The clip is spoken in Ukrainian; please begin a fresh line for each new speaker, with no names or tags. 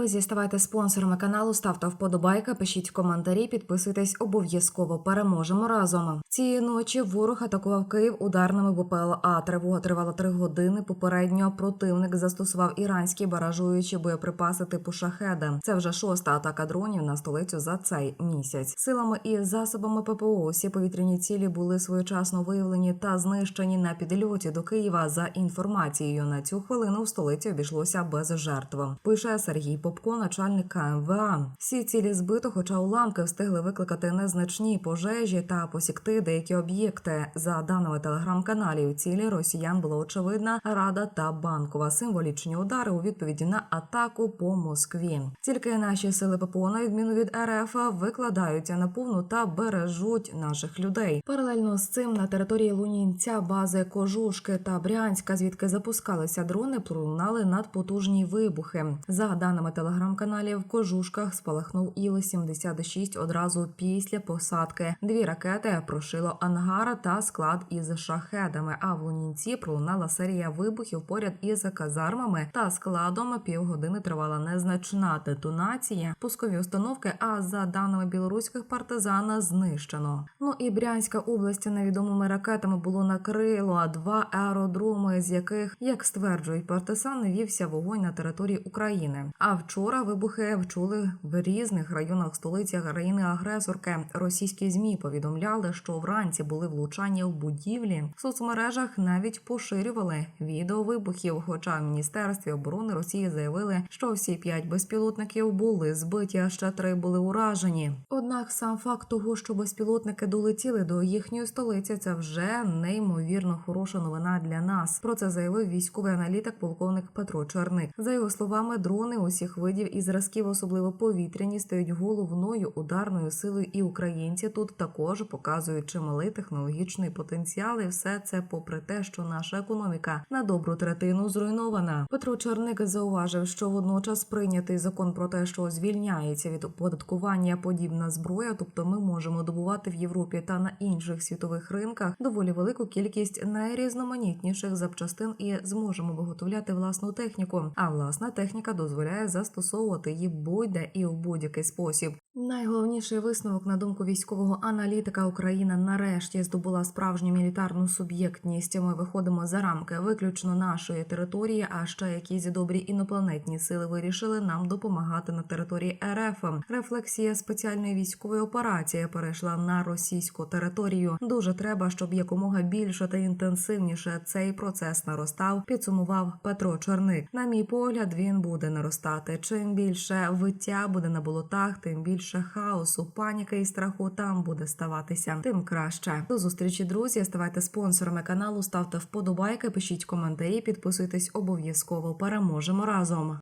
Друзі, ставайте спонсорами каналу, ставте вподобайка, пишіть коментарі, підписуйтесь обов'язково. Переможемо разом. Цієї ночі ворог атакував Київ ударними БПЛА. Тривога тривала три години. Попередньо противник застосував іранські баражуючі боєприпаси типу шахеда. Це вже шоста атака дронів на столицю за цей місяць. Силами і засобами ППО усі повітряні цілі були своєчасно виявлені та знищені на підльоті до Києва. За інформацією на цю хвилину в столиці обійшлося без жертв. Пише Сергій Попко, начальник КМВА. Всі цілі збито, хоча уламки встигли викликати незначні пожежі та посікти деякі об'єкти. За даними телеграм-каналів, цілі росіян була очевидна рада та банкова символічні удари у відповіді на атаку по Москві. Тільки наші сили ППО, на відміну від РФ, викладаються на повну та бережуть наших людей. Паралельно з цим на території Лунінця, бази Кожушки та Брянська, звідки запускалися дрони, пролунали надпотужні вибухи. За даними телеграм-каналів, в Кожушках спалахнув Іл-76 одразу після посадки. Дві ракети прошило ангара та склад із шахедами. А в Лунінці пролунала серія вибухів поряд із казармами та складом. Півгодини тривала незначна детонація. Пускові установки. А за даними білоруських партизан, знищено. Ну і Брянська область невідомими ракетами було накрило два аеродроми, з яких, як стверджують партизани, вівся вогонь на території України. А вчора вибухи вчули в різних районах столиці країни-агресорки. Російські змі повідомляли, що вранці були влучання в будівлі. В соцмережах навіть поширювали відео вибухів. Хоча в міністерстві оборони Росії заявили, що всі п'ять безпілотників були збиті, а ще три були уражені. Однак сам факт того, що безпілотники долетіли до їхньої столиці, це вже неймовірно хороша новина для нас. Про це заявив військовий аналітик полковник Петро Черник. За його словами, дрони усіх видів і зразків, особливо повітряні, стають головною ударною силою, і українці тут також показують чималий технологічний потенціал. І все це попри те, що наша економіка на добру третину зруйнована. Петро Черник зауважив, що водночас прийнятий закон про те, що звільняється від оподаткування подібна зброя, тобто ми можемо добувати в Європі та на інших світових ринках доволі велику кількість найрізноманітніших запчастин і зможемо виготовляти власну техніку. А власна техніка дозволяє застосовувати її будь-де і в будь-який спосіб. Найголовніший висновок на думку військового аналітика Україна нарешті здобула справжню мілітарну суб'єктність. Ми виходимо за рамки виключно нашої території. А ще якісь добрі інопланетні сили вирішили нам допомагати на території РФ. Рефлексія спеціальної військової операції перейшла на російську територію. Дуже треба, щоб якомога більше та інтенсивніше цей процес наростав. Підсумував Петро Чорник. На мій погляд, він буде наростати. Чим більше виття буде на болотах, тим більше хаосу, паніки і страху там буде ставатися. Тим краще. До зустрічі, друзі. Ставайте спонсорами каналу, ставте вподобайки, пишіть коментарі, підписуйтесь обов'язково. Переможемо разом.